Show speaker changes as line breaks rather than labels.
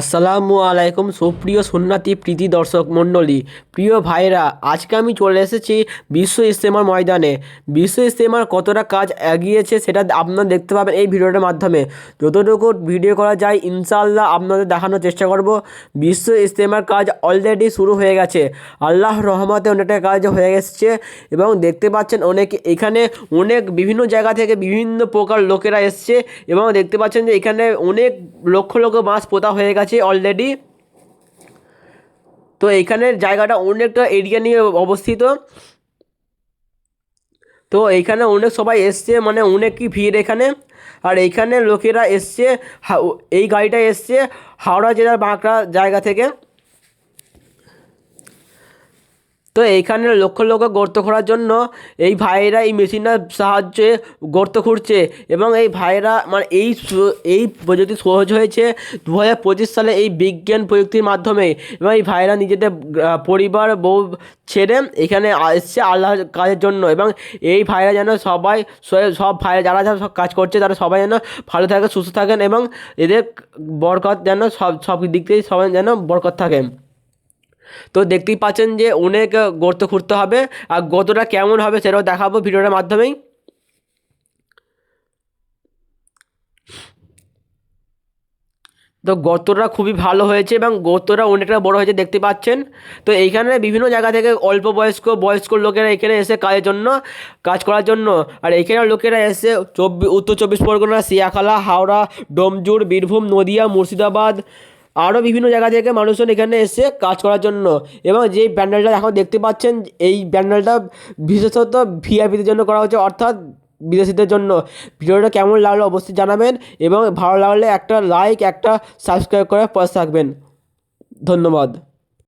আসসালামু আলাইকুম সুপ্রিয় সুন্নাতি প্রীতি দর্শক মণ্ডলী। প্রিয় ভাইরা আজকে আমি চলে এসেছি বিশ্ব ইস্তেমার ময়দানে। বিশ্ব ইস্তেমার কতটা কাজ এগিয়েছে সেটা আপনারা দেখতে পাবেন এই ভিডিওটার মাধ্যমে। যতটুকু ভিডিও করা যায়, ইনশাআল্লাহ আপনাদের দেখানোর চেষ্টা করব। বিশ্ব ইস্তেমার কাজ অলরেডি শুরু হয়ে গেছে। আল্লাহ রহমতে অনেকটা কাজ হয়ে গেছে এবং দেখতে পাচ্ছেন অনেক এখানে অনেক বিভিন্ন জায়গা থেকে বিভিন্ন প্রকার লোকেরা এসছে এবং দেখতে পাচ্ছেন যে এখানে অনেক লক্ষ লক্ষ বাঁশ পোতা হয়ে গেছে। অলরেডি তো এইখানের জায়গাটা অনেকটা এরিয়া নিয়ে অবস্থিত। তো এইখানে অনেক সবাই এসছে মানে অনেক কি ভিড় এখানে। আর এইখানে লোকেরা এসছে এই গাড়িটা এসছে হাওড়া জেলার বাঁকড়া জায়গা থেকে। তো এইখানে লক্ষ লক্ষ গর্ত খোঁড়ার জন্য এই ভাইয়েরা এই মেশিনের সাহায্যে গর্ত খুঁড়ছে এবং এই ভাইয়েরা মানে এই এই প্রযুক্তি সহজ হয়েছে দু হাজার পঁচিশ সালে এই বিজ্ঞান প্রযুক্তির মাধ্যমে এবং এই ভাইয়েরা নিজেদের পরিবার, বউ ছেড়ে এখানে এসছে আল্লাহর কাজের জন্য এবং এই ভাইরা যেন সবাই সব ভাইরা যারা যারা সব কাজ করছে তারা সবাই যেন ভালো থাকে সুস্থ থাকেন এবং এদের বরকত যেন সব সব দিক থেকে সবাই যেন বরকত থাকে তো দেখতেই পাচ্ছেন যে অনেক গর্ত খুঁড়তে হবে। আর গর্তটা কেমন হবে সেটাও দেখাবো ভিডিওটার মাধ্যমেই। তো গর্তটা খুবই ভালো হয়েছে এবং গর্তটা অনেকটা বড় হয়েছে, দেখতে পাচ্ছেন। তো এইখানে বিভিন্ন জায়গা থেকে অল্প বয়স্ক বয়স্ক লোকেরা এখানে এসে কাজের জন্য, কাজ করার জন্য। আর এখানে লোকেরা এসে চব্বিশ উত্তর চব্বিশ পরগনা, সিয়াখালা, হাওড়া, ডোমজুর, বীরভূম, নদিয়া, মুর্শিদাবাদ আরও বিভিন্ন জায়গা থেকে মানুষজন এখানে এসে কাজ করার জন্য। এবং যেই প্যান্ডেলটা এখন দেখতে পাচ্ছেন, এই প্যান্ডেলটা বিশেষত ভিআইপিদের জন্য করা হচ্ছে, অর্থাৎ বিদেশিদের জন্য। ভিডিওটা কেমন লাগল অবশ্যই জানাবেন এবং ভালো লাগলে একটা লাইক একটা সাবস্ক্রাইব করে পাশে থাকবেন। ধন্যবাদ।